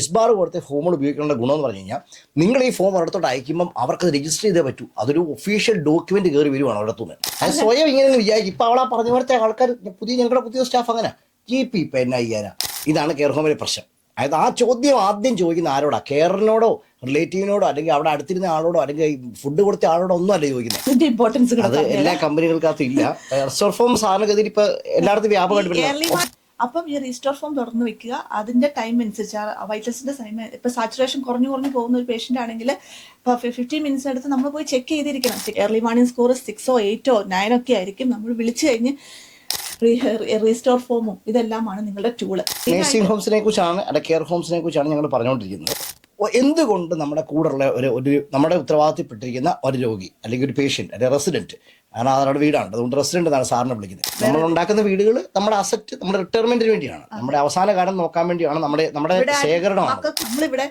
ISBAR പോലത്തെ ഫോമുകൾ ഉപയോഗിക്കേണ്ട ഗുണമെന്ന് പറഞ്ഞു കഴിഞ്ഞാൽ നിങ്ങൾ ഈ ഫോം ഒരിടത്തോട്ട് അയക്കുമ്പം അവർക്ക് രജിസ്റ്റർ ചെയ്തേ പറ്റൂ. അതൊരു ഒഫീഷ്യൽ ഡോക്യുമെന്റ് കയറി വരുവാണ് അവിടെ തന്നെ അത് സ്വയം ഇങ്ങനെ വിചാരിക്കും. ഇപ്പൊ അവളാ പറഞ്ഞ പോലത്തെ ആൾക്കാർ പുതിയ ഞങ്ങളുടെ പുതിയ സ്റ്റാഫ് അങ്ങനെ. ജി പി ഇപ്പൊ എന്നാ ചെയ്യാനാ ഇതാണ് കെയർ ഹോമിലെ പ്രശ്നം. അതായത് ആ ചോദ്യം ആദ്യം ചോദിക്കുന്ന ആരോടാ? കെയറിനോടോ റിലേറ്റീവിനോടോ അല്ലെങ്കിൽ അവിടെ അടുത്തിരുന്ന ആളോടോ അല്ലെങ്കിൽ ഫുഡ് കൊടുത്ത ആളോടോ ഒന്നും അല്ല ചോദിക്കുന്നത് ഇമ്പോർട്ടൻസ് അത് എല്ലാ കമ്പനികൾക്കകത്തും ഇല്ല. റിസർവ് ഫോം സാധാരണഗതിയിൽ ഇപ്പൊ എല്ലായിടത്തും വ്യാപകമായിട്ട് അപ്പം ഈ റീസ്റ്റോർ ഫോം തുറന്നു വെക്കുക. അതിന്റെ ടൈം അനുസരിച്ച് ആ വൈറ്റൽസിന്റെ ടൈം ഇപ്പൊ സാച്ചുറേഷൻ കുറഞ്ഞു കുറഞ്ഞു പോകുന്ന ഒരു പേഷ്യന്റ് ആണെങ്കിൽ ഇപ്പൊ ഫിഫ്റ്റീൻ മിനിറ്റ്സ് എടുത്ത് നമ്മൾ പോയി ചെക്ക് ചെയ്തിരിക്കണം. എർലി മോർണിംഗ് സ്കോർ സിക്സോ എയ്റ്റോ നയനോ ഒക്കെ ആയിരിക്കും. നമ്മൾ വിളിച്ചു കഴിഞ്ഞ് റീസ്റ്റോർ ഫോമും ഇതെല്ലാമാണ് നിങ്ങളുടെ ടൂൾ നേഴ്സിംഗ് ഹോംസിനെ കുറിച്ചാണ് അല്ല കെയർ ഹോംസിനെ കുറിച്ചാണ് ഞങ്ങൾ പറഞ്ഞുകൊണ്ടിരിക്കുന്നത്. എന്തുകൊണ്ട് നമ്മുടെ കൂടെയുള്ള ഒരു ഒരു നമ്മുടെ ഉത്തരവാദിത്തപ്പെട്ടിരിക്കുന്ന ഒരു രോഗി അല്ലെങ്കിൽ ഒരു പേഷ്യന്റ് അല്ലെങ്കിൽ റെസിഡന്റ് കാരണം അവരുടെ വീടാണ്. അതുകൊണ്ട് റെസിഡന്റ് എന്നാണ് സാറിനെ വിളിക്കുന്നത്. നമ്മൾ ഉണ്ടാക്കുന്ന വീടുകൾ നമ്മുടെ അസറ്റ് നമ്മുടെ റിട്ടയർമെന്റിന് വേണ്ടിയാണ്. നമ്മുടെ അവസാന കാലം നോക്കാൻ വേണ്ടിയാണ് നമ്മുടെ നമ്മുടെ ശേഖരണമാണ്. നമ്മളിവിടെ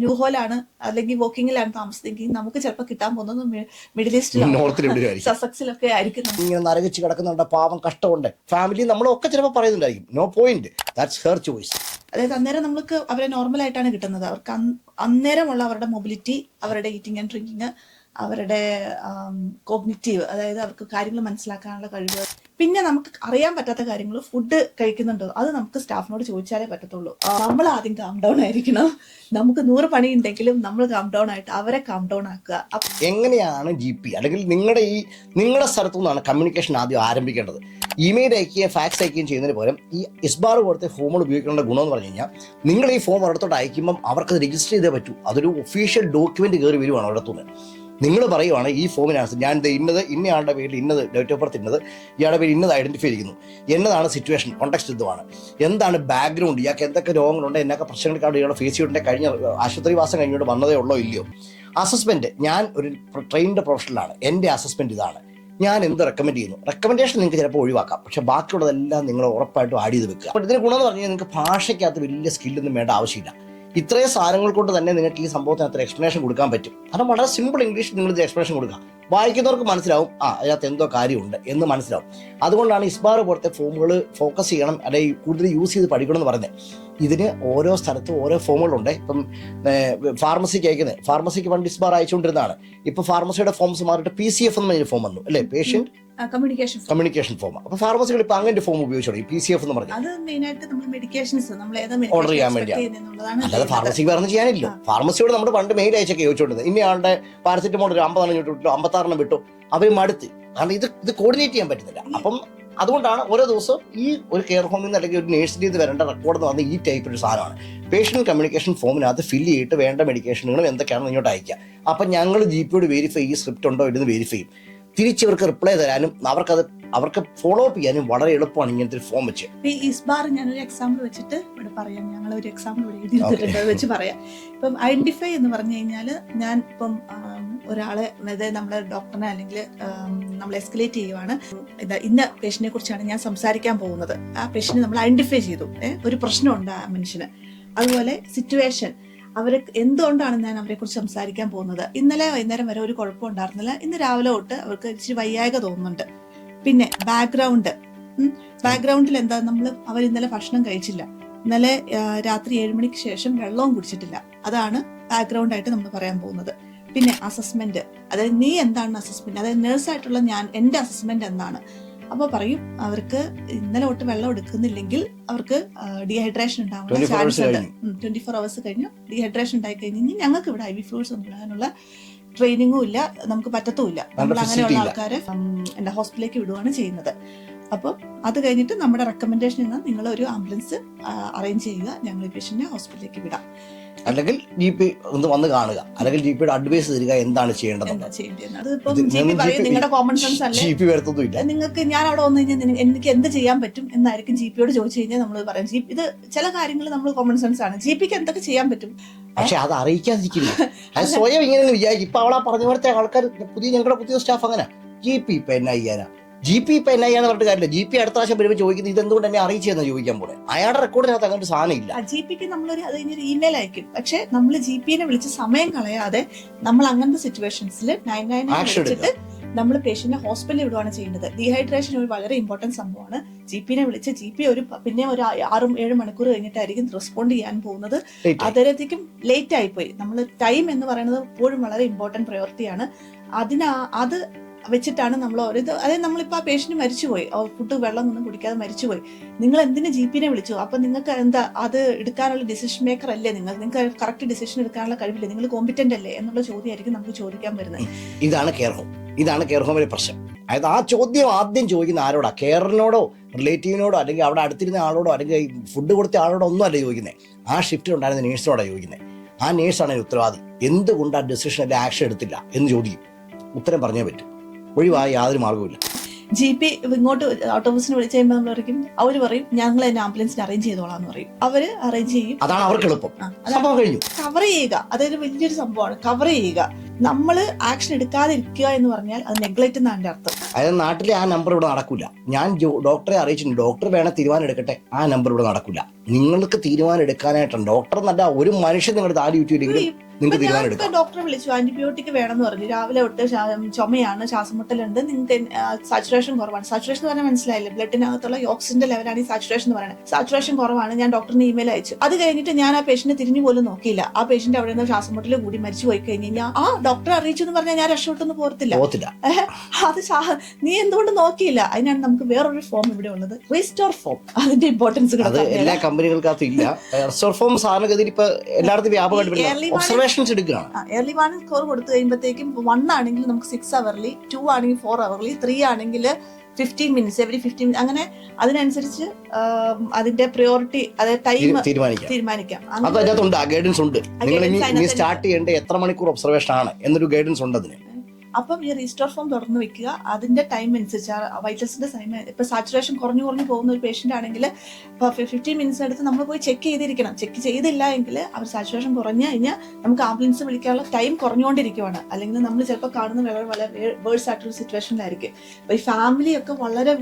ന്യൂ ഹോലാണ് അല്ലെങ്കിൽ വോക്കിങ്ങിലാണ് താമസിച്ചെങ്കിൽ നമുക്ക് ചിലപ്പോൾ കിട്ടാൻ പോകുന്നത് മിഡിൽ ഈസ്റ്റിലും സസക്സിലൊക്കെ ആയിരിക്കും. ഇങ്ങനെ നരകിച്ച് കിടക്കുന്നുണ്ട് പാവം കഷ്ടമുണ്ട്. ഫാമിലി നമ്മളൊക്കെ ചിലപ്പോൾ പറയുന്നുണ്ടായിരിക്കും. No point that's her choice അതായത് അന്നേരം നമ്മൾക്ക് അവരെ നോർമൽ ആയിട്ടാണ് കിട്ടുന്നത്. അവർക്ക് അന്ന് അന്നേരമുള്ള അവരുടെ മൊബിലിറ്റി അവരുടെ ഈറ്റിംഗ് ആൻഡ് ഡ്രിങ്കിങ് അവരുടെ കോഗ്നിറ്റീവ് അതായത് അവർക്ക് കാര്യങ്ങൾ മനസ്സിലാക്കാനുള്ള കഴിവ്. പിന്നെ നമുക്ക് അറിയാൻ പറ്റാത്ത കാര്യങ്ങൾ ഫുഡ് കഴിക്കുന്നുണ്ടോ. അത് നമുക്ക് സ്റ്റാഫിനോട് ചോദിച്ചാലേ പറ്റത്തുള്ളൂ. നമ്മൾ ആദ്യം കാം ഡൗൺ ആയിരിക്കണം. നമുക്ക് നൂറ് പണി ഉണ്ടെങ്കിലും നമ്മൾ കാം ഡൗൺ ആയിട്ട് അവരെ കാം ഡൗൺ ആക്കുക. എങ്ങനെയാണ് ജി പി അല്ലെങ്കിൽ നിങ്ങളുടെ ഈ നിങ്ങളുടെ സ്ഥലത്തു നിന്നാണ് കമ്മ്യൂണിക്കേഷൻ ആദ്യം ആരംഭിക്കേണ്ടത്. ഇമെയിൽ അയക്കുകയും ഫാക്സ് അയക്കുകയും ചെയ്യുന്നതിന് പകരം ഈ ഇസ്ബാർ പോലത്തെ ഫോമുകൾ ഉപയോഗിക്കേണ്ട ഗുണമെന്ന് പറഞ്ഞു കഴിഞ്ഞാൽ നിങ്ങൾ ഈ ഫോം ഒരിടത്തോട്ട് അയക്കുമ്പം അവർക്ക് രജിസ്റ്റർ ചെയ്തേ പറ്റൂ. അതൊരു ഒഫീഷ്യൽ ഡോക്യുമെന്റ് കയറി വരുവാണ് ഒരിടത്തുനിന്ന്. നിങ്ങൾ പറയുവാണ് ഈ ഫോമിനകത്ത് ഞാൻ ഇന്നത് ഇന്നയാളുടെ പേരിൽ ഇന്നത് ഡേറ്റ് ഓഫ് ബർത്ത് ഇന്നത് ഇയാളുടെ പേര് ഇന്നത് ഐഡന്റിഫൈ ചെയ്യുന്നു എന്നതാണ് സിറ്റുവേഷൻ കോൺടാക്ട് ഇതുമാണ്. എന്താണ് ബാക്ക്ഗ്രൗണ്ട് ഇയാൾക്ക് എന്തൊക്കെ രോഗങ്ങളുണ്ട്? എന്നൊക്കെ പ്രശ്നങ്ങൾക്കാണ് ഇയാളെ ഫേസ് ചെയ്തിട്ടുണ്ട് കഴിഞ്ഞ ആശുപത്രി വാസം കഴിഞ്ഞിട്ട് വന്നതേ ഉള്ളോ ഇല്ലയോ? അസസ്മെന്റ് ഞാൻ ഒരു ട്രെയിൻഡ് പ്രൊഫഷണലാണ് എന്റെ അസസ്മെന്റ് ഇതാണ്. ഞാൻ എന്ത് റെക്കമെൻഡ് ചെയ്യുന്നു? റെക്കമെൻഡേഷൻ നിങ്ങൾക്ക് ചിലപ്പോൾ ഒഴിവാക്കാം. പക്ഷെ ബാക്കിയുള്ളതെല്ലാം നിങ്ങൾ ഉറപ്പായിട്ടും ആഡ് ചെയ്ത് വെക്കുക. അപ്പോൾ ഇതിന് ഗുണമെന്ന് പറഞ്ഞാൽ നിങ്ങൾക്ക് ഭാഷയ്ക്കകത്ത് വലിയ സ്കില്ലൊന്നും വേണ്ട ആവശ്യമില്ല. ഇത്രയും സാധനങ്ങൾ കൊണ്ട് തന്നെ നിങ്ങൾക്ക് ഈ സംഭവത്തിന് അത്ര എക്സ്പ്ലനേഷൻ കൊടുക്കാൻ പറ്റും. കാരണം വളരെ സിമ്പിൾ ഇംഗ്ലീഷിൽ നിങ്ങൾ ഇത് എക്സ്പ്ലനേഷൻ കൊടുക്കുക വായിക്കുന്നവർക്ക് മനസ്സിലാവും ആ അതിനകത്ത് എന്തോ കാര്യമുണ്ട് എന്ന് മനസ്സിലാവും. അതുകൊണ്ടാണ് ഇസ്ബാർ പോലത്തെ ഫോമുകൾ ഫോക്കസ് ചെയ്യണം അല്ലെങ്കിൽ കൂടുതൽ യൂസ് ചെയ്ത് പഠിക്കണം എന്ന് പറയുന്നത്. ഇതിന് ഓരോ സ്ഥലത്തും ഓരോ ഫോമുകളുണ്ട്. ഇപ്പം ഫാർമസിക്ക് അയക്കുന്നത് ഫാർമസിക്ക് പണ്ട് ഇസ്ബാർ അയച്ചുകൊണ്ടിരുന്നതാണ്. ഇപ്പൊ ഫാർമസിയുടെ ഫോംസ് മാറിയിട്ട് പി സി എഫ് എന്ന് പറഞ്ഞ ഫോം വന്നു അല്ലേ പേഷ്യന്റ് കമ്മ്യൂണിക്കേഷൻ കമ്മ്യൂണിക്കേഷൻ ഫോം അപ്പൊ ഫാർമസികൾ ഇപ്പൊ അങ്ങനെ ഫോം ഉപയോഗിച്ചു തുടങ്ങി പി സി എഫ് എന്ന് പറഞ്ഞു. അത് മെയിനായിട്ട് നമ്മൾ മെഡിക്കേഷൻസ് നമ്മൾ Order ചെയ്യാൻ വേണ്ടിയാണ്. അല്ലാതെ ഫാർമസിക്ക് പറഞ്ഞ് ചെയ്യാനില്ല. ഫാർമസിയോട് നമ്മൾ പണ്ട് മെയിൽ അയച്ചൊക്കെ ചോദിച്ചോണ്ടിരുന്നത്. ഇനി ആളുടെ പാരസെറ്റമോൾ ഒരു അമ്പതാണ് ചോദിച്ചിട്ടുണ്ടോ വിട്ടു അമ്പത്താറെണ്ണം വിട്ടു. അവർ മടുത്ത്. കാരണം ഇത് ഇത് കോർഡിനേറ്റ് ചെയ്യാൻ പറ്റുന്നില്ല. അപ്പം അതുകൊണ്ടാണ് ഓരോ ദിവസവും ഈ ഒരു കെയർ ഹോമിൽ നിന്ന് അല്ലെങ്കിൽ ഒരു നേഴ്സിന്റെ നിന്ന് വരേണ്ട റെക്കോർഡ് എന്ന് പറഞ്ഞാൽ ഈ ടൈപ്പ് ഒരു സാധനമാണ്. പേഷ്യന്റ് കമ്മ്യൂണിക്കേഷൻ ഫോമിനകത്ത് ഫില്ല് ചെയ്തിട്ട് വേണ്ട മെഡിക്കേഷനുകളും എന്തൊക്കെയാണെന്ന് ഇങ്ങോട്ട് അയക്കുക അപ്പം ഞങ്ങൾ ജി പിയോട് വെരിഫൈ ഈ സ്ക്രിപ്റ്റ് ഉണ്ടോ ഇല്ലെന്ന് വെരിഫൈ ചെയ്യും. തിരിച്ചവർക്ക് റിപ്ലൈ തരാനും അവർക്കത് അവർക്ക് ഫോളോ അപ്പ് ചെയ്യാനും വളരെ എളുപ്പമാണ് ഇങ്ങനത്തെ ഒരു ഫോം വെച്ച്. ഈസ് ബാർ ഞാനൊരു എക്സാമ്പിൾ വെച്ചിട്ട് ഇവിടെ പറയാം. ഞങ്ങൾ ഒരു എക്സാമ്പിൾ ഇവിടെ എഴുതിയിട്ടുണ്ട് അത് വെച്ച് പറയാം. ഇപ്പം ഐഡന്റിഫൈ എന്ന് പറഞ്ഞു കഴിഞ്ഞാൽ ഞാൻ ഇപ്പം ഒരാളെ അതായത് നമ്മുടെ ഡോക്ടറിനെ അല്ലെങ്കിൽ നമ്മൾ എസ്കലേറ്റ് ചെയ്യുവാണ്. ഇന്ന പേഷ്യനെ കുറിച്ചാണ് ഞാൻ സംസാരിക്കാൻ പോകുന്നത്. ആ പേഷ്യനെ നമ്മൾ ഐഡന്റിഫൈ ചെയ്തു. ഒരു പ്രശ്നമുണ്ട് ആ മനുഷ്യന്. അതുപോലെ സിറ്റുവേഷൻ അവരെ എന്തുകൊണ്ടാണ് ഞാൻ അവരെ കുറിച്ച് സംസാരിക്കാൻ പോകുന്നത്? ഇന്നലെ വൈകുന്നേരം വരെ ഒരു കുഴപ്പം ഉണ്ടായിരുന്നില്ല. ഇന്ന് രാവിലെ തൊട്ട് അവർക്ക് ഇച്ചിരി വയ്യായക തോന്നുന്നുണ്ട്. പിന്നെ ബാക്ക്ഗ്രൗണ്ട് ബാക്ക്ഗ്രൗണ്ടിൽ എന്താ? നമ്മൾ അവർ ഇന്നലെ ഭക്ഷണം കഴിച്ചില്ല. ഇന്നലെ രാത്രി ഏഴ് മണിക്ക് ശേഷം വെള്ളവും കുടിച്ചിട്ടില്ല. അതാണ് ബാക്ക്ഗ്രൗണ്ട് ആയിട്ട് നമ്മൾ പറയാൻ പോകുന്നത്. പിന്നെ അസസ്മെന്റ് അതായത് നീ എന്താണ് അസസ്മെന്റ് അതായത് നേഴ്സായിട്ടുള്ള ഞാൻ എന്റെ അസസ്മെന്റ് എന്താണ് അപ്പോൾ പറയും അവർക്ക് ഇന്നലെ തൊട്ട് വെള്ളം എടുക്കുന്നില്ലെങ്കിൽ അവർക്ക് ഡീഹൈഡ്രേഷൻ ഉണ്ടാവുന്ന ചാൻസ് ഉണ്ട്. ട്വന്റി ഫോർ അവേഴ്സ് കഴിഞ്ഞു. ഡീഹൈഡ്രേഷൻ ഉണ്ടായി കഴിഞ്ഞു ഞങ്ങൾക്ക് ഇവിടെ ഐ വി ഫ്ലൂയിഡ്സ് ഇടാനുള്ള ട്രെയിനിങ്ങും ഇല്ല നമുക്ക് പറ്റത്തുമില്ല. നമ്മൾ അങ്ങനെയുള്ള ആൾക്കാരെ എന്റെ ഹോസ്പിറ്റലിലേക്ക് വിടുകയാണ് ചെയ്യുന്നത്. അപ്പം അത് കഴിഞ്ഞിട്ട് നമ്മുടെ റെക്കമെൻഡേഷൻ നിന്ന് നിങ്ങൾ ഒരു ആംബുലൻസ് അറേഞ്ച് ചെയ്യുക. ഞങ്ങൾ ഈ പേഷ്യന്റിനെ ഹോസ്പിറ്റലിലേക്ക് വിടാം. അല്ലെങ്കിൽ ജി പി ഒന്ന് വന്ന് കാണുക. അല്ലെങ്കിൽ ജി പിയുടെ അഡ്വൈസ് തരിക എന്താണ് ചെയ്യേണ്ടത് ജി പി വരത്തൊന്നുമില്ല നിങ്ങൾക്ക് ഞാൻ അവിടെ വന്നു കഴിഞ്ഞാൽ എനിക്ക് എന്ത് ചെയ്യാൻ പറ്റും എന്നായിരിക്കും ജി പിയോട് ചോദിച്ചു കഴിഞ്ഞാൽ നമ്മൾ പറയാം. ജി ഇത് ചില കാര്യങ്ങൾ നമ്മൾ കോമൺ സെൻസ് ആണ്. ജി പിക്ക് എന്തൊക്കെ ചെയ്യാൻ പറ്റും? പക്ഷെ അത് അറിയിക്കാതിരിക്കില്ല. അത് സ്വയം ഇങ്ങനെ വിചാരിക്കും. ഇപ്പൊ അവളാ പറഞ്ഞ പോലത്തെ ആൾക്കാർ പുതിയ ഞങ്ങളുടെ പുതിയ സ്റ്റാഫ് അങ്ങനെ. ജി പി ഇപ്പൊ എന്നാ ചെയ്യാനാ ജി പി ഇപ്പൊ എന്നാ ചെയ്യാന്ന് പറഞ്ഞിട്ട് കാര്യമില്ല. ജി പി അടുത്ത പ്രാവശ്യം വരുമ്പോൾ ചോദിക്കുന്നത് ഇത് എന്തുകൊണ്ട് എന്നെ അറിയിച്ചെന്ന് ചോദിക്കാൻ പോലെ അയാളുടെ റെക്കോർഡിനകത്ത് അങ്ങനെ സാധനം ഇല്ല. ജി പിക്ക് നമ്മളൊരു അത് കഴിഞ്ഞൊരു ഇമെയിൽ അയക്കും. പക്ഷെ നമ്മൾ ജി പിനെ വിളിച്ച് സമയം കളയാതെ നമ്മൾ അങ്ങനത്തെ സിറ്റുവേഷൻസിൽ നയൻ നയൻ വിളിച്ചിട്ട് നമ്മൾ പേഷ്യന്റിനെ ഹോസ്പിറ്റലിൽ വിടുവാണ് ചെയ്യുന്നത്. ഡീഹൈഡ്രേഷൻ ഒരു വളരെ ഇമ്പോർട്ടന്റ് സംഭവമാണ്. ജി പിനെ വിളിച്ച് ജി പി ഒരു പിന്നെ ഒരു ആറും ഏഴ് മണിക്കൂർ കഴിഞ്ഞിട്ടായിരിക്കും റെസ്പോണ്ട് ചെയ്യാൻ പോകുന്നത്. അതരത്തേക്കും ലേറ്റ് ആയിപ്പോയി. നമ്മൾ ടൈം എന്ന് പറയുന്നത് എപ്പോഴും വളരെ ഇമ്പോർട്ടന്റ് പ്രയോറിറ്റിയാണ് അതിനാ അത് വെച്ചിട്ടാണ് നമ്മൾ ഓരോ അതായത് നമ്മളിപ്പോൾ ആ പേഷ്യന്റ് മരിച്ചുപോയി. ഫുഡ് വെള്ളം ഒന്നും കുടിക്കാതെ മരിച്ചുപോയി. നിങ്ങൾ എന്തിനു ജി പിനെ വിളിച്ചു? അപ്പം നിങ്ങൾക്ക് എന്താ അത് എടുക്കാനുള്ള ഡിസിഷൻ മേക്കർ അല്ലേ നിങ്ങൾ? നിങ്ങൾക്ക് കറക്റ്റ് ഡിസിഷൻ എടുക്കാനുള്ള കഴിവില്ലേ? നിങ്ങൾ കോമ്പിറ്റന്റ് അല്ലേ? എന്നുള്ള ചോദ്യമായിരിക്കും നമുക്ക് ചോദിക്കാൻ വരുന്നത്. ഇതാണ് കെയർ ഹോം ഇതാണ് കെയർ ഹോമിലെ പ്രശ്നം. അതായത് ആ ചോദ്യം ആദ്യം ചോദിക്കുന്ന ആരോടാ? കെയറിനോടോ റിലേറ്റീവിനോടോ അല്ലെങ്കിൽ അവിടെ അടുത്തിരുന്ന ആളോടോ അല്ലെങ്കിൽ ഫുഡ് കൊടുത്ത ആളോടോ ഒന്നും അല്ല ചോദിക്കുന്നത് ആ ഷിഫ്റ്റ് ഉണ്ടായിരുന്ന നേഴ്സിനോടാണ് ചോദിക്കുന്നത് ആ നേഴ്സാണ് ഉത്തരവാദി. എന്തുകൊണ്ട് ആ ഡിസിഷൻ അല്ലെങ്കിൽ ആക്ഷൻ എടുത്തില്ല എന്ന് ചോദിക്കും. ഉത്തരം പറഞ്ഞേ പറ്റും. ഒഴിവായ യാതൊരു മാർഗവുമില്ല ജി പി ഇങ്ങോട്ട് ഓട്ടോബസിന് വിളിച്ച് കഴിയുമ്പോൾ നമ്മൾ പറയും അവർ പറയും ഞങ്ങൾ തന്നെ ആംബുലൻസിന് അറേഞ്ച് ചെയ്തോളാം എന്ന് പറയും. അവർ അറേഞ്ച് ചെയ്യും. അതാണ് അവർക്ക് എളുപ്പം. സംഭവം കഴിഞ്ഞു. കവർ ചെയ്യുക. അതൊരു വലിയൊരു സംഭവമാണ്. കവർ ചെയ്യുക. നമ്മൾ ആക്ഷൻ എടുക്കാതിരിക്കുക എന്ന് പറഞ്ഞാൽ അത് നെഗ്ലക്റ്റ് എന്നാണ് അർത്ഥം. അതായത് നാട്ടിലെ ആ നമ്പർ ഇവിടെ നടക്കില്ല ഞാൻ ഡോക്ടറെ അറിയിച്ചിട്ടുണ്ട്. ഡോക്ടർ വേണം തീരുമാനം എടുക്കട്ടെ. ആ നമ്പർ ഇവിടെ നടക്കില്ല നിങ്ങൾക്ക് തീരുമാനം എടുക്കാനായിട്ടാണ്. ഡോക്ടർ എന്നല്ല ഒരു മനുഷ്യൻ നിങ്ങളുടെ താടി ചുറ്റിയില്ലെങ്കിലും നിങ്ങൾക്ക് തീരുമാനമെടുക്കാം ഡോക്ടറെ വിളിച്ചു. ആന്റിബയോട്ടിക് വേണമെന്ന് പറഞ്ഞു. രാവിലെ തൊട്ട് ചുമയാണ് ശ്വാസമുട്ടലുണ്ട്. നിങ്ങൾക്ക് സാച്ചുറേഷൻ കുറവാണ്. സാച്ചുറേഷൻ എന്ന് പറഞ്ഞാൽ മനസ്സിലായില്ല? ബ്ലഡിനകത്തുള്ള ഓക്സിജന്റെ ലെവലാണ് ഈ സാച്ചുറേഷൻ എന്ന് പറയുന്നത്. സാച്ചുറേഷൻ കുറവാണ്. ഞാൻ ഡോക്ടറിന് ഇമെയിൽ അയച്ചു. അത് കഴിഞ്ഞിട്ട് ഞാൻ ആ പേഷ്യന്റ് തിരിഞ്ഞു പോലും നോക്കിയില്ല. ആ പേഷ്യന്റ് അവിടെ നിന്ന് ശ്വാസമുട്ടൽ കൂടി മരിച്ചു പോയി കഴിഞ്ഞ് കഴിഞ്ഞാൽ ആ ഡോക്ടറെ അറിയിച്ചു എന്ന് പറഞ്ഞാൽ ഞാൻ രക്ഷപ്പെട്ടൊന്നും പോർത്തില്ല അത് നീ എന്തുകൊണ്ട് നോക്കിയില്ല? അതിനാണ് നമുക്ക് വേറൊരു ഫോം ഇവിടെ ഉള്ളത്. റിസ്റ്റോർ ഫോം അതിന്റെ ഇമ്പോർട്ടൻസ് എല്ലാ കമ്പനികൾക്കകത്തും ഇല്ല. റിസ്റ്റോർ ഫോം സാധാരണഗതിയിൽ ഇപ്പൊ എല്ലായിടത്തും വ്യാപകമായിട്ട് ഒബ്സർവേഷൻസ് എടുക്കുകയാണ്. ഏർലി മോർണിംഗ് സ്കോർ കൊടുത്തു കഴിയുമ്പോഴത്തേക്കും വൺ ആണെങ്കിൽ നമുക്ക് സിക്സ് അവർലി ടു ആണെങ്കിൽ ഫോർ അവർലി ത്രീ ആണെങ്കിൽ ഫിഫ്റ്റീൻ മിനിറ്റ്സ് എവറി ഫിഫ്റ്റീൻ അങ്ങനെ അതിനനുസരിച്ച് അതിന്റെ പ്രയോറിറ്റി അതായത് ടൈം തീരുമാനിക്കാം. തീരുമാനിക്കാം. അത് അതിനകത്തുണ്ട് ഗൈഡൻസ് ഉണ്ട്. നിങ്ങൾ ഇനി സ്റ്റാർട്ട് ചെയ്യേണ്ട എത്ര മണിക്കൂർ ഒബ്സർവേഷൻ ആണ് എന്നൊരു ഗൈഡൻസ് ഉണ്ട് അതിന്. അപ്പം ഈ റീസ്റ്റോർ ഫോം തുറന്നു വെക്കുക. അതിന്റെ ടൈം അനുസരിച്ച് വൈറ്റൽസിന്റെ ടൈം ഇപ്പൊ സാച്ചുറേഷൻ കുറഞ്ഞു കുറഞ്ഞു പോകുന്ന ഒരു പേഷ്യന്റ് ആണെങ്കിൽ ഫിഫ്റ്റീൻ മിനിറ്റ്സ് എടുത്ത് നമ്മൾ പോയി ചെക്ക് ചെയ്തിരിക്കണം. ചെക്ക് ചെയ്തില്ല എങ്കിൽ അവർ സാച്ചുറേഷൻ കുറഞ്ഞു കഴിഞ്ഞാൽ നമുക്ക് ആംബുലൻസ് വിളിക്കാനുള്ള ടൈം കുറഞ്ഞുകൊണ്ടിരിക്കുവാണ്. അല്ലെങ്കിൽ നമ്മൾ ചിലപ്പോൾ കാണുന്ന വളരെ വളരെ വേഴ്സ് ആയിട്ടുള്ള സിറ്റുവേഷനിലായിരിക്കും അപ്പൊ ഈ ഫാമിലിയൊക്കെ വളരെ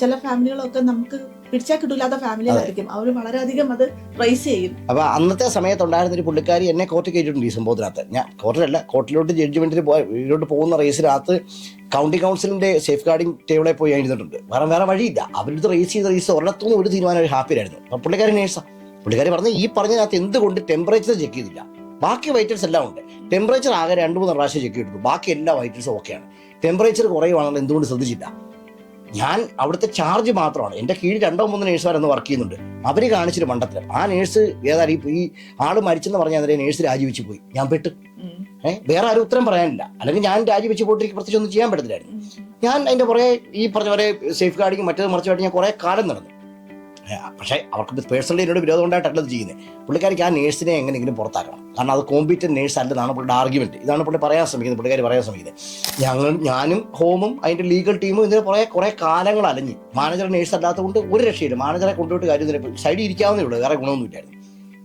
ചില ഫാമിലികളൊക്കെ നമുക്ക് പിടിച്ചാൽ കിട്ടില്ലാത്ത അവർ അവർ വളരെയധികം അത് റൈസ് ചെയ്യും. അപ്പൊ അന്നത്തെ സമയത്ത് ഉണ്ടായിരുന്ന ഒരു പുള്ളിക്കാരി എന്നെ കോർട്ടിൽ കയറ്റിയിട്ടുണ്ട് ഈ സംഭവത്തിനകത്ത്. ഞാൻ കോർട്ടിലല്ല കോർട്ടിലോട്ട് ജഡ്ജ്മെന്റിൽ വീട്ടിലോട്ട് പോകുന്ന റേസിനകത്ത് കൗണ്ടി കൗൺസിലിന്റെ സേഫ് ഗാർഡിംഗ് ടേബിളിൽ പോയി എഴുതിട്ടുണ്ട് വേറെ വേറെ വഴിയില്ല. അവരുടെ റേസ് ചെയ്ത റേസ് ഒരിടത്തുനിന്ന് ഒരു തീരുമാനം ഒരു ഹാപ്പിയായിരുന്നു അപ്പൊ പുള്ളിക്കാരി നേഴ്സാ പുള്ളിക്കാരി പറഞ്ഞു ഈ പറഞ്ഞതിനകത്ത് എന്തുകൊണ്ട് ടെമ്പറേച്ചർ ചെക്ക് ചെയ്തില്ല? ബാക്കി വൈറ്റൽസ് എല്ലാം ഉണ്ട്. ടെമ്പറേച്ചർ ആകെ രണ്ട് മൂന്ന് പ്രാവശ്യം ചെക്ക് ചെയ്തിട്ടുണ്ട് ബാക്കി എല്ലാ വൈറ്റൽസും ഓക്കെയാണ് ടെമ്പറേച്ചർ കുറയുവാണെങ്കിൽ എന്തുകൊണ്ട് ശ്രദ്ധിച്ചില്ല? ഞാൻ അവിടുത്തെ ചാർജ് മാത്രമാണ്. എന്റെ കീഴിൽ രണ്ടോ മൂന്നോ നേഴ്സുമാരെന്ന് വർക്ക് ചെയ്യുന്നുണ്ട്. അവർ കാണിച്ചിട്ട് മണ്ടത്തിൽ ആ നേഴ്സ് ഏതായാലും ഈ- ആൾ മരിച്ചെന്ന് പറഞ്ഞാൽ അതിനെ നേഴ്സ് രാജിവെച്ച് പോയി. ഞാൻ പെട്ട്. ഏഹ് വേറെ ആരും ഉത്തരം പറയാനില്ല. അല്ലെങ്കിൽ ഞാൻ രാജിവെച്ച് പോയിട്ട് എനിക്ക് പ്രത്യേകിച്ച് ഒന്നും ചെയ്യാൻ പറ്റത്തില്ലായിരുന്നു. ഞാൻ അതിന്റെ കുറേ ഈ പറഞ്ഞ പോലെ സേഫ് ഗാർഡിങ് മറ്റേത് മറിച്ചുമായിട്ട് ഞാൻ കുറെ കാലം നടന്നു. പക്ഷേ അവർക്ക് പേഴ്സണലി എന്നോട് വിരോധം ഉണ്ടായിട്ടല്ല ചെയ്യുന്നത്. പുള്ളിക്കാരിക്ക് ആ നേഴ്സിനെ എങ്ങനെയെങ്കിലും പുറത്താക്കണം. കാരണം അത് കോമ്പീറ്റന്റ് നേഴ്സ് അല്ലെന്നാണ് പുള്ളിയുടെ ആർഗ്യുമെന്റ് ഇതാണ് പുള്ളി പറയാൻ ശ്രമിക്കുന്നത് പുള്ളിക്കാരി പറയാൻ ശ്രമിക്കുന്നത്. ഞങ്ങൾ ഞാനും ഹോമും അതിന്റെ ലീഗൽ ടീമും ഇതിന് കുറേ കുറേ കാലങ്ങൾ അലഞ്ഞു. മാനേജർ നേഴ്സ് അല്ലാത്തതുകൊണ്ട് ഒരു രക്ഷയില്ല. മാനേജറെ കൊണ്ടുപോയിട്ട് കാര്യം സൈഡിൽ ഇരിക്കാവുന്നേ ഉള്ളൂ വേറെ ഗുണമൊന്നുമില്ലായിരുന്നു.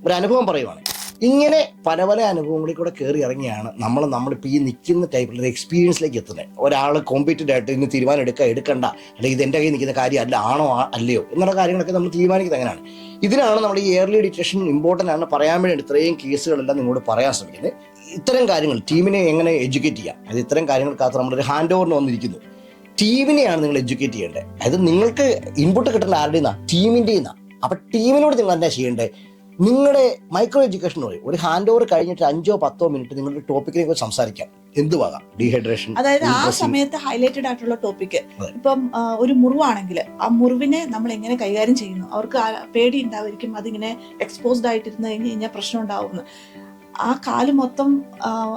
ഒരു അനുഭവം പറയുവാണ്. ഇങ്ങനെ പല പല അനുഭവങ്ങളിൽ കൂടെ കയറി ഇറങ്ങിയാണ് നമ്മൾ നമ്മളിപ്പോൾ ഈ നിൽക്കുന്ന ടൈപ്പിലുള്ള എക്സ്പീരിയൻസിലേക്ക് എത്തുന്നത്. ഒരാൾ കോമ്പീറ്റഡ് ആയിട്ട് ഇന്ന് തീരുമാനം എടുക്കുക എടുക്കണ്ട അല്ലെങ്കിൽ ഇത് എന്റെ കയ്യിൽ നിൽക്കുന്ന കാര്യം അല്ല ആണോ അല്ലയോ എന്നുള്ള കാര്യങ്ങളൊക്കെ നമ്മൾ തീരുമാനിക്കുന്നത് എങ്ങനെയാണ് ഇതിനാണ് നമ്മൾ ഈ ഇയർലി ഡിറ്റക്ഷൻ ഇമ്പോർട്ടന്റ് ആണ് പറയാൻ വേണ്ടി ഇത്രയും കേസുകളെല്ലാം നിങ്ങളോട് പറയാൻ ശ്രമിക്കുന്നത്. ഇത്തരം കാര്യങ്ങൾ ടീമിനെ എങ്ങനെ എഡ്യൂക്കേറ്റ് ചെയ്യാം? അത് ഇത്തരം കാര്യങ്ങൾക്കകത്ത് നമ്മളൊരു ഹാൻഡ് ഓവറിന് വന്നിരിക്കുന്നു. ടീമിനെയാണ് നിങ്ങൾ എഡ്യൂക്കേറ്റ് ചെയ്യേണ്ടത്. അതായത് നിങ്ങൾക്ക് ഇൻപുട്ട് കിട്ടേണ്ട ആരുടെ നിന്നാണ് ടീമിന്റെ നിന്നാണ് അപ്പം ടീമിനോട് നിങ്ങൾ എന്താ ചെയ്യേണ്ടത്? നിങ്ങളുടെ മൈക്രോ എഡ്യൂക്കേഷൻ പറയും. ഒരു ഹാൻഡ് ഓവർ കഴിഞ്ഞിട്ട് അഞ്ചോ പത്തോ മിനിറ്റ് നിങ്ങളുടെ ടോപ്പിക്കിനെ കുറിച്ച് സംസാരിക്കാം. എന്തുവാകാം? ഡീഹൈഡ്രേഷൻ അതായത് ആ. സമയത്ത് ഹൈലൈറ്റഡ് ആയിട്ടുള്ള ടോപ്പിക്. ഇപ്പം ഒരു മുറിവാണെങ്കിൽ ആ മുറിവിനെ നമ്മൾ എങ്ങനെ കൈകാര്യം ചെയ്യുന്നു? അവർക്ക് പേടി ഉണ്ടാവും അതിങ്ങനെ എക്സ്പോസ്ഡ് ആയിട്ടിരുന്ന് കഴിഞ്ഞ് കഴിഞ്ഞാൽ പ്രശ്നം ഉണ്ടാവുമെന്ന്. ആ കാൽ മൊത്തം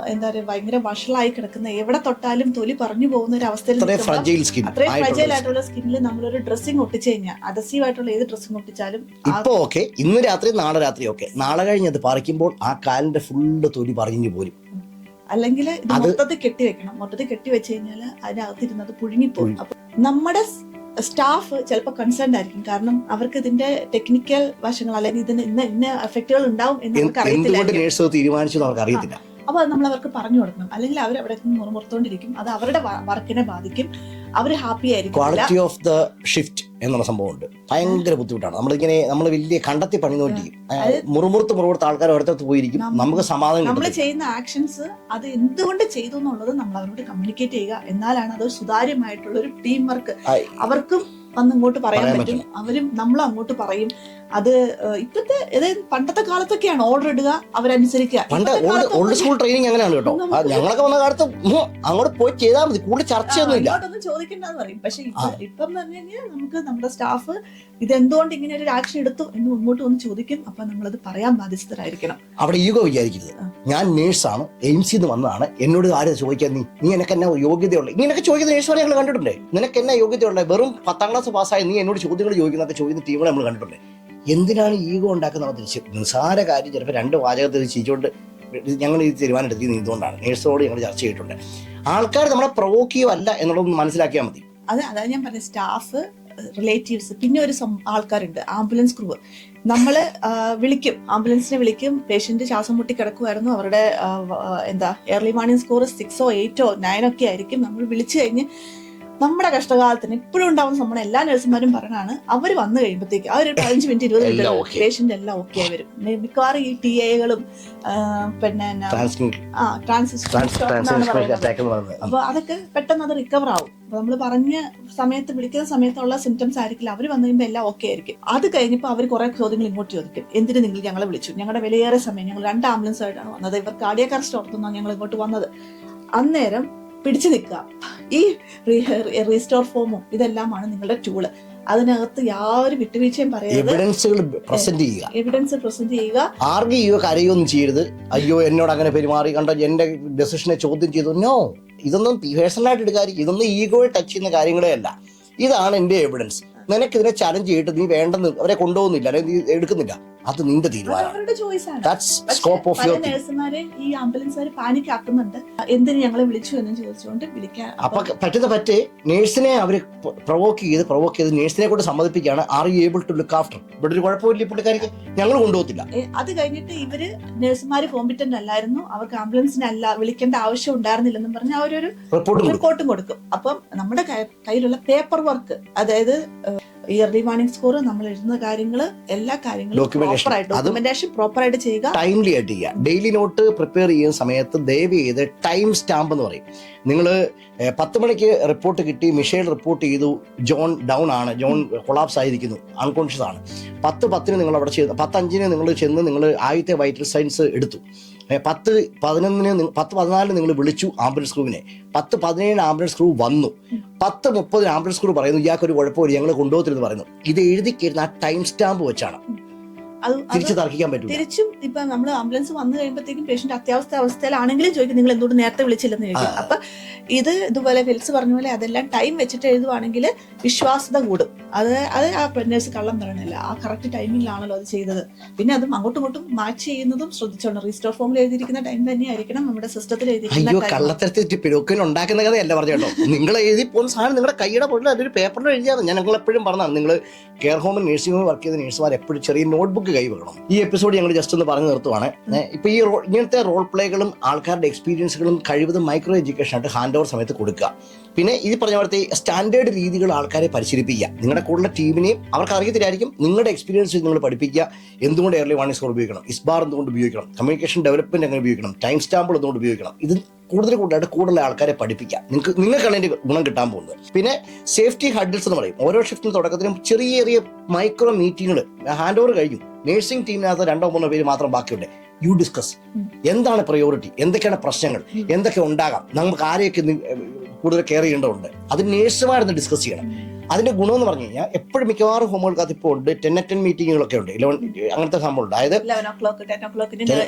എന്താ പറയുക ഭയങ്കര വഷളായി കിടക്കുന്ന എവിടെ തൊട്ടാലും തൊലി പറഞ്ഞു പോകുന്ന ഒരു അവസ്ഥയിൽ അത്രയും ഫ്രജൈൽ ആയിട്ടുള്ള സ്കിന്നിൽ നമ്മളൊരു ഡ്രസ്സിങ് ഒട്ടിച്ചു കഴിഞ്ഞാൽ അഡസീവ് ആയിട്ടുള്ള ഏത് ഡ്രസ്സിംഗ് ഒട്ടിച്ചാലും ഇപ്പൊ ഓക്കെ ഇന്ന് രാത്രി നാളെ രാത്രി ഓക്കെ നാളെ കഴിഞ്ഞ് അത് പറിക്കുമ്പോൾ ആ കാലിന്റെ ഫുള്ള് തൊലി പറഞ്ഞു പോരും. അല്ലെങ്കിൽ ഇത് മൊത്തത്തിൽ കെട്ടി വെക്കണം മൊത്തത്തിൽ കെട്ടി വെച്ച് കഴിഞ്ഞാൽ അതിനകത്തിരുന്നത് പുഴുങ്ങിപ്പോകും അപ്പൊ നമ്മുടെ സ്റ്റാഫ് ചിലപ്പോൾ കൺസേൺ ആയിരിക്കും. കാരണം അവർക്ക് ഇതിന്റെ ടെക്നിക്കൽ വശങ്ങൾ അല്ലെങ്കിൽ ഇതിന് ഇന്ന ഇന്ന എഫക്റ്റുകൾ ഉണ്ടാവും എന്ന് നമുക്ക് അറിയത്തില്ല തീരുമാനിച്ചു എന്ന് അവർക്ക് അറിയത്തില്ല? അപ്പൊ അത് നമ്മൾ അവർക്ക് പറഞ്ഞു കൊടുക്കണം. അല്ലെങ്കിൽ അവർ അവിടെ നിന്ന് മുറുമുറുത്തോണ്ടിരിക്കും. അത് അവരുടെ വർക്കിനെ ബാധിക്കും. അവർ ഹാപ്പി ആയിരിക്കും. ക്വാളിറ്റി ഓഫ് ദ ഷിഫ്റ്റ് എന്നുള്ള സംഭവമുണ്ട്. ഭയങ്കര ബുദ്ധിമുട്ടാണ്. നമ്മളിങ്ങനെ നമ്മൾ വലിയ കണ്ടെത്തി പണി നോക്കി മുറുമുറുത്ത് മുറുമുറുത്ത് ആൾക്കാർ ഓരോരുത്തർ പോയിരിക്കും. നമുക്ക് സമാധാനം നമ്മൾ ചെയ്യുന്ന ആക്ഷൻസ് അത് എന്തുകൊണ്ട് ചെയ്തു എന്നുള്ളത് നമ്മൾ അവരോട് കമ്മ്യൂണിക്കേറ്റ് ചെയ്യുക. എന്നാലാണ് അത് സുതാര്യമായിട്ടുള്ള ഒരു ടീം വർക്ക് അവർക്കും വന്ന് ഇങ്ങോട്ട് പറയാൻ പറ്റും. അവരും നമ്മൾ അങ്ങോട്ട് പറയും. അത് ഇപ്പത്തെ അതായത് പണ്ടത്തെ കാലത്തൊക്കെയാണ് ഓർഡർ ഇടുക അവരനുസരിക്കുക. പണ്ട് ഓൾഡ് സ്കൂൾ ട്രെയിനിങ് അങ്ങനെയാണ് കേട്ടോ. ഞങ്ങളൊക്കെ വന്ന കാലത്ത് അങ്ങോട്ട് പോയി ചെയ്താൽ മതി. കൂടുതൽ ചർച്ചയൊന്നും ഇല്ല ഇങ്ങോട്ടൊന്നും ചോദിക്കണ്ടെന്ന് പറയും. പക്ഷെ ഇപ്പൊ പറഞ്ഞു കഴിഞ്ഞാൽ നമുക്ക് നമ്മുടെ സ്റ്റാഫ് ഇത് എന്തുകൊണ്ട് ഇങ്ങനെ ഒരു ആക്ഷൻ എടുത്തു എന്ന് മുന്നോട്ട് വന്ന് ചോദിക്കും. അപ്പൊ നമ്മളത് പറയാൻ ബാധ്യസ്ഥരായിരിക്കണം. അവിടെ ഈഗോ വിചാരിക്കരുത്. ആ. ഞാൻ നേഴ്സാണ് എയിംസിൽ നിന്ന് വന്നതാണ്. എന്നോട് ആരും ചോദിക്കാൻ? നീ നീ എനിക്ക് എന്നാ യോഗ്യതയുള്ള ഇങ്ങനെയൊക്കെ ചോദിക്കുന്ന നേഴ്സുമാരെ ഞങ്ങൾ കണ്ടിട്ടുണ്ട്? നിനക്ക് എന്നാ യോഗ്യതയുള്ള വെറും പത്താം ക്ലാസ് പാസ്സായി നീ എന്നോട് ചോദ്യങ്ങൾ ചോദിക്കുന്നൊക്കെ ചോദിക്കുന്ന ടീമുകളെ നമ്മൾ കണ്ടിട്ടുണ്ട്? എന്തിനാണ് ഈഗോ ഉണ്ടാക്കുന്നത് തിരിച്ച് നിസ്സാര കാര്യം ചിലപ്പോൾ രണ്ട് വാചകത്തിൽ ചിരിച്ചുകൊണ്ട് ഞങ്ങൾ ഈ തീരുമാനം എടുത്തിരിക്കുന്നത് ഇതുകൊണ്ടാണ്. നേഴ്സോട് ഞങ്ങൾ ചർച്ച ചെയ്തിട്ടുണ്ട്. ആൾക്കാർ നമ്മളെ പ്രൊവോക്കീവ് അല്ല എന്നുള്ളത് മനസ്സിലാക്കിയാൽ മതി. അത് അതാണ് ഞാൻ പറഞ്ഞ സ്റ്റാഫ് റിലേറ്റീവ്സ് പിന്നെ ഒരു ആൾക്കാരുണ്ട് ആംബുലൻസ് ക്രൂ നമ്മൾ വിളിക്കും ആംബുലൻസിനെ വിളിക്കും പേഷ്യന്റ് ശ്വാസം മുട്ടി കിടക്കുമായിരുന്നു അവരുടെ എന്താ എയർലി മോർണിംഗ് സ്കോർ സിക്സോ എയ്റ്റോ നയനോ ഒക്കെ ആയിരിക്കും നമ്മൾ വിളിച്ചു കഴിഞ്ഞ് നമ്മുടെ കഷ്ടകാലത്തിന് ഇപ്പോഴും ഉണ്ടാവുന്ന നമ്മുടെ എല്ലാ നഴ്സുമാരും പറയണാണ് അവർ വന്നു കഴിയുമ്പോഴത്തേക്ക് ആ ഒരു പതിനഞ്ച് മിനിറ്റ് ഇരുപത് മിനിറ്റ്. പേഷ്യന്റ് എല്ലാം ഓക്കെ ആയി വരും. മിക്കവാറും ഈ ടി എകളും പിന്നെ ആ ട്രാൻസിസ്റ്റർ അപ്പൊ അതൊക്കെ പെട്ടെന്ന് അത് റിക്കവർ ആവും. നമ്മൾ പറഞ്ഞ സമയത്ത് വിളിക്കുന്ന സമയത്തുള്ള സിംറ്റംസ് ആയിരിക്കില്ല. അവർ വന്നു കഴിയുമ്പോൾ എല്ലാം ഓക്കെ ആയിരിക്കും. അത് കഴിഞ്ഞപ്പോൾ അവർ കുറെ ചോദ്യങ്ങൾ ഇങ്ങോട്ട് ചോദിക്കും. എന്തിന് നിങ്ങൾ ഞങ്ങളെ വിളിച്ചു? ഞങ്ങളുടെ വിലയേറെ സമയം ഞങ്ങൾ രണ്ട് ആംബുലൻസ് ആയിട്ടാണ് വന്നത്. ഇവർ കാർഡിയക് സ്റ്റോർത്തുനിന്നാണ് ഞങ്ങൾ ഇങ്ങോട്ട് വന്നത്. അന്നേരം പിടിച്ചു നിൽക്കുക. ഈ റീസ്റ്റോർ ഫോമും ഇതെല്ലാമാണ് നിങ്ങളുടെ ടൂൾ അതിനകത്ത് യാതൊരു വിട്ടുവീഴ്ചയും പറയാതെ എവിഡൻസുകൾ പ്രസന്റ് ചെയ്യുക. എവിഡൻസ് പ്രസന്റ് ചെയ്യുക. ആർഗ്യ ചെയ്യുകയോ കരയോ ഒന്നും ചെയ്യരുത്. അയ്യോ എന്നോട് അങ്ങനെ പെരുമാറി കണ്ട? എന്റെ ഡെസിഷനെ ചോദ്യം ചെയ്തു. നോ ഇതൊന്നും പേഴ്സണലായിട്ട് എടുക്കാതിരിക്കും ഇതൊന്നും ഈഗോയെ ടച്ച് ചെയ്യുന്ന കാര്യങ്ങളേ അല്ല. ഇതാണ് എന്റെ എവിഡൻസ് നിനക്കിതിനെ ചലഞ്ച് ചെയ്തിട്ട് നീ വേണ്ടെന്ന് അവരെ കൊണ്ടുപോകുന്നില്ല. അല്ലെങ്കിൽ നീ എടുക്കുന്നില്ല. അത് നിന്റെ തീരുമാനം. തീരുമാനമാണ് ദാറ്റ്സ് സ്കോപ്പ് ഓഫ് പല യുവർ നഴ്സുമാരെ ഈ ആംബുലൻസുകാർ പാനിക് ആക്കുന്നുണ്ട് എന്തിന് ഞങ്ങളെ വിളിച്ചു എന്ന് ചോദിച്ചുകൊണ്ട് വിളിക്കാൻ അപ്പൊ പറ്റുന്ന പറ്റ് നേഴ്സിനെ അവർ പ്രൊവോക്ക് ചെയ്ത് പ്രൊവോക്ക് ചെയ്ത് നേഴ്സിനെ കൊണ്ട് സമ്മതിപ്പിക്കുകയാണ്. Are you able to look after ഇവിടെ ഒരു കുഴപ്പമില്ല പുള്ളിക്കാർക്ക് പുള്ളിക്കാരിക്ക്. ഞങ്ങൾ കൊണ്ടുപോകത്തില്ല. അത് കഴിഞ്ഞിട്ട് ഇവർ നേഴ്സുമാര് കോമ്പിറ്റന്റ് അല്ലായിരുന്നു അവർക്ക് ആംബുലൻസിനല്ല വിളിക്കേണ്ട ആവശ്യം ഉണ്ടായിരുന്നില്ലെന്നും പറഞ്ഞ് അവരൊരു റിപ്പോർട്ട് കൊടുക്കും. അപ്പം നമ്മുടെ കയ്യിലുള്ള പേപ്പർ വർക്ക് അതായത് ഇയർലി വാർണിംഗ് സ്കോർ നമ്മൾ എഴുതുന്ന കാര്യങ്ങൾ എല്ലാ കാര്യങ്ങളും Documentation. പ്രോപ്പർ ആയിട്ട് ഡോക്യുമെന്റേഷൻ പ്രോപ്പർ ആയിട്ട് ചെയ്യുക. ടൈംലി ആയിട്ട് ചെയ്യുക. ഡെയിലി നോട്ട് പ്രിപ്പയർ ചെയ്യുന്ന സമയത്ത് ദയവ് ചെയ്ത് ടൈം സ്റ്റാമ്പ് എന്ന് പറയും. നിങ്ങൾ പത്ത് മണിക്ക് റിപ്പോർട്ട് കിട്ടി മിഷേൽ റിപ്പോർട്ട് ചെയ്തു ജോൺ ഡൗൺ ആണ് ജോൺ കൊളാപ്സ് ആയിരിക്കുന്നു അൺകോൺഷ്യസ് ആണ്. പത്ത് പത്തിന് നിങ്ങൾ അവിടെ ചെയ്തു പത്തഞ്ചിന് നിങ്ങൾ ചെന്ന് നിങ്ങൾ ആദ്യത്തെ വൈറ്റൽ സയൻസ് എടുത്തു. പത്ത് പതിനൊന്നിന് പത്ത് പതിനാലിന് നിങ്ങൾ വിളിച്ചു ആംബുലൻസ് ക്രൂവിനെ. പത്ത് പതിനേഴിന് ആംബുലൻസ് ക്രൂ വന്നു. പത്ത് മുപ്പതിന് ആംബുലൻസ് ക്രൂ പറയുന്നു ഇയാൾക്കൊരു കുഴപ്പമില്ല ഞങ്ങൾ കൊണ്ടുപോകത്തില്ലെന്ന് പറയുന്നു. ഇത് എഴുതി കയറുന്ന ആ ടൈം സ്റ്റാമ്പ് വെച്ചാണ്. അത് തിരിച്ചു തർക്കിക്കാൻ പറ്റും തിരിച്ചും ഇപ്പൊ നമ്മൾ ആംബുലൻസ് വന്നു കഴിയുമ്പോഴത്തേക്കും പേഷ്യന്റ് അത്യാവസ്ഥ അവസ്ഥയിലാണെങ്കിലും ചോദിക്കും നിങ്ങൾ എന്തുകൊണ്ട് നേരത്തെ വിളിച്ചില്ലെന്ന് ചോദിക്കും. അപ്പൊ ഇത് ഇതുപോലെ ഫിൽസ് പറഞ്ഞ പോലെ അതെല്ലാം ടൈം വെച്ചിട്ട് എഴുതുവാണെങ്കിൽ വിശ്വാസത കൂടും. അത് അത് ആ പെണ്ണേഴ്സ് കള്ളം പറയണില്ല. ആ കറക്റ്റ് ടൈമിലാണല്ലോ അത് ചെയ്തത്. പിന്നെ അതും അങ്ങോട്ടും ഇങ്ങോട്ടും മാച്ച് ചെയ്യുന്നതും ശ്രദ്ധിച്ചോണം. റീസ്റ്റോർ ഫോമിൽ എഴുതിയിരിക്കുന്ന ടൈം തന്നെയായിരിക്കണം നമ്മുടെ സിസ്റ്റത്തിൽ എഴുതിയിരിക്കുന്ന. കള്ളത്തരത്തിൽ ഉണ്ടാക്കുന്ന കഥയല്ല പറഞ്ഞു നിങ്ങൾ എഴുതി പോകുന്ന സാധനം നിങ്ങളുടെ കൈയുടെ പൊള്ളിൽ അതൊരു പേപ്പറിൽ എഴുതിയാണ് ഞാൻ നിങ്ങൾ എപ്പോഴും പറഞ്ഞതാണ്. നിങ്ങൾ കെയർ ഹോമിൽ നഴ്സിംഗ് ഹോമിൽ വർക്ക് ചെയ്ത നഴ്സുമാർ എപ്പോഴും ചെറിയ നോട്ട്ബുക്ക് കൈ വെക്കണം ഈ എപ്പിസോഡ് ഞങ്ങൾ ജസ്റ്റ് ഒന്ന് പറഞ്ഞു നിർത്തുവാണ്. ഇപ്പൊ ഈ റോ- ഇങ്ങനത്തെ റോൾ പ്ലേകളും ആൾക്കാരുടെ എക്സ്പീരിയൻസുകളും കഴിവതും മൈക്രോ എഡ്യൂക്കേഷൻ ആയിട്ട് ഹാൻഡ് ഓവർ സമയത്ത് കൊടുക്കുക. പിന്നെ ഈ പറഞ്ഞ പോലത്തെ സ്റ്റാൻഡേർഡ് രീതികൾ ആൾക്കാരെ പരിശീലിപ്പിക്കുക. നിങ്ങളുടെ കൂടുതൽ ടീമിനെയും അവർക്ക് അറിയത്തില്ലായിരിക്കും നിങ്ങളുടെ എക്സ്പീരിയൻസ് നിങ്ങൾ പഠിപ്പിക്കുക. എന്തുകൊണ്ട് എയർലി വാണിംഗ് സ്കോർ ഉപയോഗിക്കണം? ഇസ്ബാർ എന്തുകൊണ്ട് ഉപയോഗിക്കണം? കമ്മ്യൂണിക്കേഷൻ ഡെവലപ്മെന്റ് എങ്ങനെ ഉപയോഗിക്കണം? ടൈം സ്റ്റാമ്പുകൾ എന്തുകൊണ്ട് ഉപയോഗിക്കണം? ഇത് കൂടുതൽ കൂടുതലായിട്ട് കൂടുതൽ ആൾക്കാരെ പഠിപ്പിക്കുക. നിങ്ങൾക്ക് നിങ്ങൾക്കാണ് അതിന്റെ ഗുണം കിട്ടാൻ പോകുന്നത്. പിന്നെ സേഫ്റ്റി ഹഡിൽസ് എന്ന് പറയും. ഓരോ ഷിഫ്റ്റിന് തുടക്കത്തിലും ചെറിയ ചെറിയ മൈക്രോ മീറ്റിങ്ങുകൾ ഹാൻഡ് ഓവർ കഴിഞ്ഞു. നേഴ്സിംഗ് ടീമിനകത്ത് രണ്ടോ മൂന്നോ പേര് മാത്രം ബാക്കിയുണ്ട്. U discuss. എന്താണ് പ്രയോറിറ്റി എന്തൊക്കെയാണ് പ്രശ്നങ്ങൾ. എന്തൊക്കെ ഉണ്ടാകാം? നമുക്ക് ആരെയൊക്കെ കൂടുതൽ കെയർ ചെയ്യേണ്ടതുണ്ട്? അത് നേഴ്സുമാരെന്ന് ഡിസ്കസ് ചെയ്യണം. അതിന്റെ ഗുണം എന്ന് പറഞ്ഞു കഴിഞ്ഞാൽ എപ്പോഴും മിക്കവാറും ഹോമുകൾക്കകത്ത് ഇപ്പോൾ ഉണ്ട്. ടെൻ അറ്റ് ടെൻ മീറ്റിങ്ങുകളൊക്കെ ഉണ്ട്. ഇലവൻ അങ്ങനത്തെ സംഭവം ഉണ്ട്. അതായത്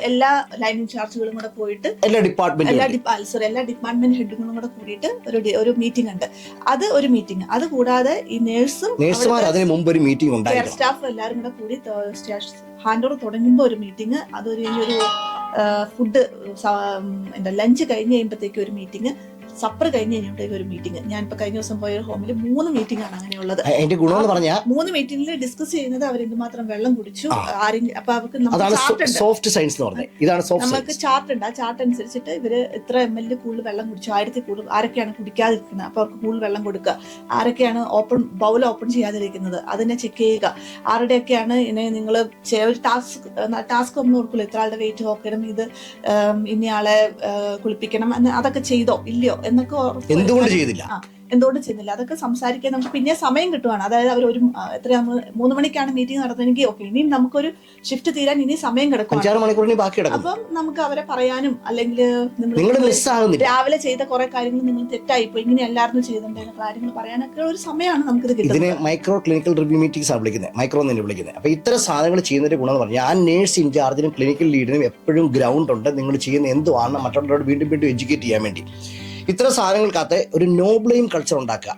എല്ലാ ലൈൻ ഇൻചാർജുകളും കൂടെ പോയിട്ട് എല്ലാ ഡിപ്പാർട്ട്മെന്റ് സോറി എല്ലാ ഡിപ്പാർട്ട്മെന്റ് ഹെഡുകളും കൂടെ കൂടിയിട്ട് ഒരു ഒരു മീറ്റിംഗ് ഉണ്ട്. അത് ഒരു മീറ്റിംഗ് അത് കൂടാതെ ഈ നേഴ്സും നേഴ്സുമാർ അതിന് മുമ്പ് ഒരു മീറ്റിംഗ് ഉണ്ടായിരുന്നു സ്റ്റാഫ് എല്ലാവരും കൂടെ കൂടി ഹാൻഡ് ഓവർ തുടങ്ങുമ്പോൾ ഒരു മീറ്റിംഗ് അതൊരു ഒരു ഫുഡ് എന്താ ലഞ്ച് കഴിഞ്ഞ് കഴിയുമ്പോഴത്തേക്കും ഒരു മീറ്റിംഗ് സപ്പർ കഴിഞ്ഞ് കഴിഞ്ഞിട്ട് ഒരു മീറ്റിംഗ് ഞാൻ ഇപ്പൊ കഴിഞ്ഞ ദിവസം പോയ ഒരു ഹോമിൽ മൂന്ന് മീറ്റിംഗ് ആണ് അങ്ങനെയുള്ളത്. അതിന്റെ ഗുണം എന്ന് പറഞ്ഞാൽ മൂന്ന് മീറ്റിംഗിൽ ഡിസ്കസ് ചെയ്യുന്നത് അവർ എന്തുമാത്രം വെള്ളം കുടിച്ചു. ആരെങ്കിലും അപ്പൊ അവർക്ക് സോഫ്റ്റ് സയൻസ് എന്ന് പറഞ്ഞത്. ഇതാണ് സോഫ്റ്റ് നമുക്ക് ചാർട്ട് ഉണ്ട്. ആ ചാർട്ട് അനുസരിച്ചിട്ട് ഇവർ ഇത്ര എം എൽ കൂടുതൽ വെള്ളം കുടിച്ചു ആയിരത്തി കൂടുതൽ ആരൊക്കെയാണ് കുടിക്കാതിരിക്കുന്നത് അപ്പൊ അവർക്ക് കൂടുതൽ വെള്ളം കൊടുക്കുക. ആരൊക്കെയാണ് ഓപ്പൺ ബൗൾ ഓപ്പൺ ചെയ്യാതിരിക്കുന്നത് അതിനെ ചെക്ക് ചെയ്യുക. ആരുടെയൊക്കെയാണ് ഇനി നിങ്ങൾ ഒരു ടാസ്ക് ടാസ്ക് ഒന്നും ഓർക്കില്ല ഇത്ര ആളുടെ വെയിറ്റ് നോക്കണം ഇത് ഇനിയാളെ കുളിപ്പിക്കണം അതൊക്കെ ചെയ്തോ? ഇല്ലയോ? എന്നൊക്കെ എന്തുകൊണ്ട് ചെയ്തില്ല എന്തുകൊണ്ട് ചെയ്യുന്നില്ല? അതൊക്കെ സംസാരിക്കാൻ നമുക്ക് പിന്നെ സമയം കിട്ടുവാണ്. അതായത് അവർ ഒരു എത്ര എത്ര മൂന്ന് മണിക്കാണ് മീറ്റിംഗ് നടത്തുന്നെങ്കിൽ ഓക്കെ ഇനിയും നമുക്കൊരു ഷിഫ്റ്റ് തീരാൻ ഇനി സമയം കിടക്കും. അപ്പം നമുക്ക് അവരെ പറയാനും അല്ലെങ്കിൽ രാവിലെ ചെയ്ത കുറെ കാര്യങ്ങൾ നിങ്ങൾ തെറ്റായി പോയി ഇങ്ങനെ എല്ലാവരും ചെയ്തിട്ടുണ്ടെങ്കിൽ കാര്യങ്ങൾ പറയാനൊക്കെ ഒരു സമയമാണ് നമുക്ക് ഇതിനെ കിട്ടുന്നത് മൈക്രോ ക്ലിനിക്കൽ റിവ്യൂ മീറ്റിംഗ്സ് ആണ് വിളിക്കുന്നത്. മൈക്രോ എന്ന് വിളിക്കുന്നത്. അപ്പൊ ഇത്തരം സാധനങ്ങൾ ചെയ്യുന്നതിന്റെ ഗുണം എന്ന് പറഞ്ഞാൽ ഞാൻ നേഴ്സ് ഇൻചാർജിനും ക്ലിനിക്കൽ ലീഡിനും എപ്പോഴും ഗ്രൗണ്ട് ഉണ്ട്. നിങ്ങൾ ചെയ്യുന്ന എന്തുവാണ് മറ്റുള്ളവരോട് വീണ്ടും വീണ്ടും എഡ്യൂക്കേറ്റ് ചെയ്യാൻ വേണ്ടി. ഇത്തരം സാധനങ്ങൾക്കകത്ത് ഒരു നോ ബ്ലെയിം കൾച്ചർ ഉണ്ടാക്കുക.